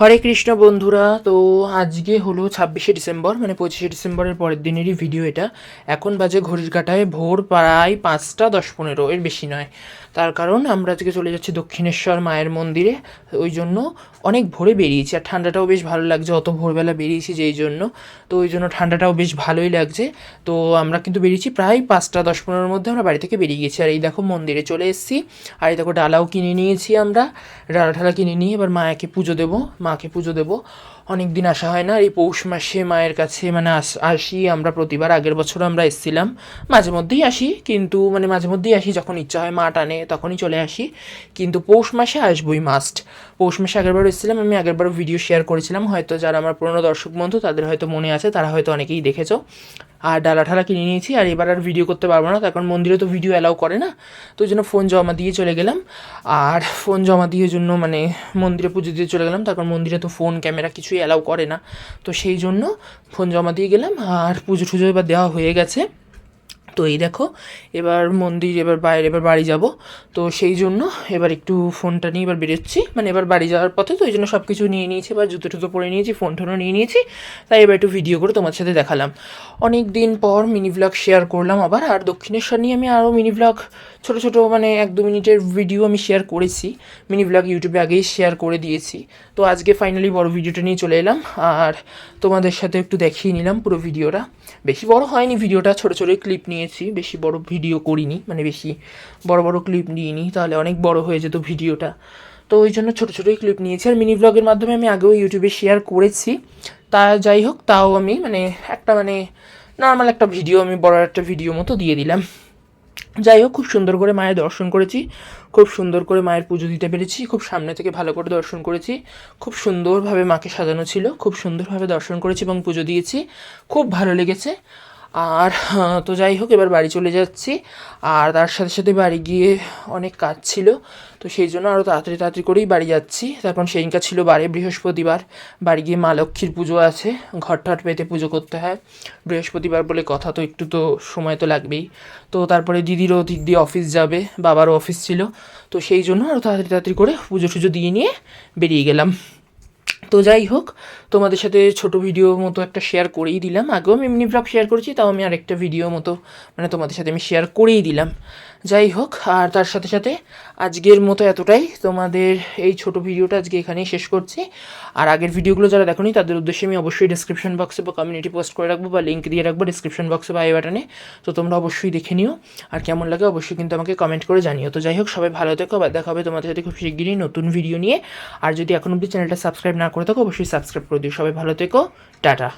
হরে কৃষ্ণ বন্ধুরা, তো আজকে হলো ছাব্বিশে ডিসেম্বর মানে পঁচিশে ডিসেম্বরের পরের দিনেরই ভিডিও এটা। এখন বাজে ঘড়ির কাটায় ভোর প্রায় পাঁচটা দশ পনেরো, এর বেশি নয়। তার কারণ আমরা আজকে চলে যাচ্ছি দক্ষিণেশ্বর মায়ের মন্দিরে, ওই জন্য অনেক ভোরে বেরিয়েছি। আর ঠান্ডাটাও বেশ ভালো লাগছে, অত ভোরবেলা বেরিয়েছি যেই জন্য। তো ওই জন্য ঠান্ডাটাও বেশ ভালোই লাগছে। তো আমরা কিন্তু বেরিয়েছি প্রায় পাঁচটা দশ পনেরোর মধ্যে, আমরা বাড়ি থেকে বেরিয়ে গেছি। আর এই দেখো মন্দিরে চলে এসেছি। আর এই দেখো ডালাও কিনে নিয়েছি আমরা। ডালা ঠালা কিনে নিয়ে এবার মায়াকে পুজো দেবো। মাকে পুজো দেবো অনেক দিন আসা হয় না। এই পৌষ মাসে মায়ের কাছে মানে আস আমরা প্রতিবার। আগের বছর আমরা এসেছিলাম। মাঝে মধ্যেই আসি, কিন্তু মানে মাঝে মধ্যেই আসি যখন ইচ্ছা হয়, মা টানে তখনই চলে আসি। কিন্তু পৌষ মাসে আসবোই মাস্ট পৌষ মাসে আগেরবার এসেছিলাম, আমি আগেরবার ভিডিও শেয়ার করেছিলাম। হয়তো যারা আমার পুরনো দর্শক বন্ধু, তাদের হয়তো মনে আছে, তারা হয়তো অনেকেই দেখেছ। আর ডালা ঠালা কিনে নিয়েছি, আর এবার আর ভিডিও করতে পারব না, কারণ মন্দিরে তো ভিডিও অ্যালাউ করে না। তো ওই জন্য ফোন জমা দিয়ে চলে গেলাম। আর ফোন জমা দিয়ে জন্য মানে মন্দিরে পুজো দিয়ে চলে গেলাম। তার কারণ মন্দিরে তো ফোন ক্যামেরা কিছুই অ্যালাউ করে না। তো সেই জন্য ফোন জমা দিয়ে গেলাম। আর পুজো টুজো এবার দেওয়া হয়ে গেছে। তো এই দেখো, এবার মন্দির, এবার বাইরে, এবার বাড়ি যাব। তো সেই জন্য এবার একটু ফোনটা নিয়ে এবার বেরোচ্ছি। মানে এবার বাড়ি যাওয়ার পথে তো ওই জন্য সব কিছু নিয়ে নিয়েছি এবার জুতো টুতো পরে নিয়েছি, ফোন টোনও নিয়ে নিয়েছি। তাই এবার একটু ভিডিও করে তোমার সাথে দেখালাম। অনেক দিন পর মিনি ব্লগ শেয়ার করলাম আবার, আর দক্ষিণেশ্বর নিয়ে আমি আরও মিনি ব্লগ ছোটো ছোটো মানে এক দু মিনিটের ভিডিও আমি শেয়ার করেছি। মিনি ব্লগ ইউটিউবে আগেই শেয়ার করে দিয়েছি। তো আজকে ফাইনালি বড় ভিডিওটা নিয়ে চলে এলাম, আর তোমাদের সাথে একটু দেখিয়ে নিলাম পুরো ভিডিওটা বেশি বড় হয়নি ভিডিওটা ছোটো ছোটো ক্লিপ নিয়েছি বেশি বড় ভিডিও করিনি মানে বেশি বড় বড় ক্লিপ নিইনি, তাহলে অনেক বড় হয়ে যেত ভিডিওটা। তো ওই জন্য ছোটো ছোটোই ক্লিপ নিয়েছি, আর মিনি ব্লগের মাধ্যমে আমি আগেও ইউটিউবে শেয়ার করেছি। তা যাই হোক, তাও আমি মানে একটা মানে নর্মাল একটা ভিডিও আমি বড় একটা ভিডিও মতো দিয়ে দিলাম। যাই হোক, খুব সুন্দর করে মায়ের দর্শন করেছি, খুব সুন্দর করে মায়ের পুজো দিতে পেরেছি, খুব সামনে থেকে ভালো করে দর্শন করেছি, খুব সুন্দরভাবে মাকে সাজানো ছিল, খুব সুন্দরভাবে দর্শন করেছি এবং পুজো দিয়েছি, খুব ভালো লেগেছে। আর তো যাই হোক, এবার বাড়ি চলে যাচ্ছি। আর তার সাথে সাথে বাড়ি গিয়ে অনেক কাজ ছিল। তো সেই জন্য আরও তাড়াতাড়ি তাড়াতাড়ি করেই বাড়ি যাচ্ছি। তারপর সেইদিনকা ছিল বারে বৃহস্পতিবার। বাড়ি গিয়ে মা লক্ষ্মীর পুজো আছে। ঘর টট পেতে পুজো করতে হয়। বৃহস্পতিবার বলে কথা তো একটু তো সময় তো লাগবেই। তো তারপরে দিদিরও দিক দিয়ে অফিস যাবে, বাবারও অফিস ছিল। তো সেই জন্য আরও তাড়াতাড়ি তাড়াতাড়ি করে পুজো টুজো দিয়ে নিয়ে বেরিয়ে গেলাম। তো যাই হোক, তোমাদের সাথে ছোট ভিডিও মতো একটা শেয়ার করেই দিলাম। আগেও আমি এমনি ব্লগ শেয়ার করেছি, তাও আমি আরেকটা ভিডিও মতো মানে তোমাদের সাথে আমি শেয়ার করেই দিলাম। যাই হোক, আর তার সাথে সাথে আজকের মতো এতটাই। তোমাদের এই ছোট ভিডিওটা আজকে এখানেই শেষ করছি। আর আগের ভিডিওগুলো যারা দেখোনি, তাদের উদ্দেশ্যে আমি অবশ্যই ডিসক্রিপশন বক্সে বা কমিউনিটি পোস্ট করে রাখব বা লিঙ্ক দিয়ে রাখব ডিসক্রিপশন বক্সে বা আই বাটনে তো তোমরা অবশ্যই দেখে নিও। আর কেমন লাগে অবশ্যই কিন্তু আমাকে কমেন্ট করে জানিও। তো যাই হোক, সবাই ভালো থেকো, আবার দেখা হবে তোমাদের সাথে খুব শিগগিরই নতুন ভিডিও নিয়ে। আর যদি এখন অবধি চ্যানেলটা সাবস্ক্রাইব না করে থাকো, অবশ্যই সাবস্ক্রাইব করে দিও। সবাই ভালো থেকো, টাটা।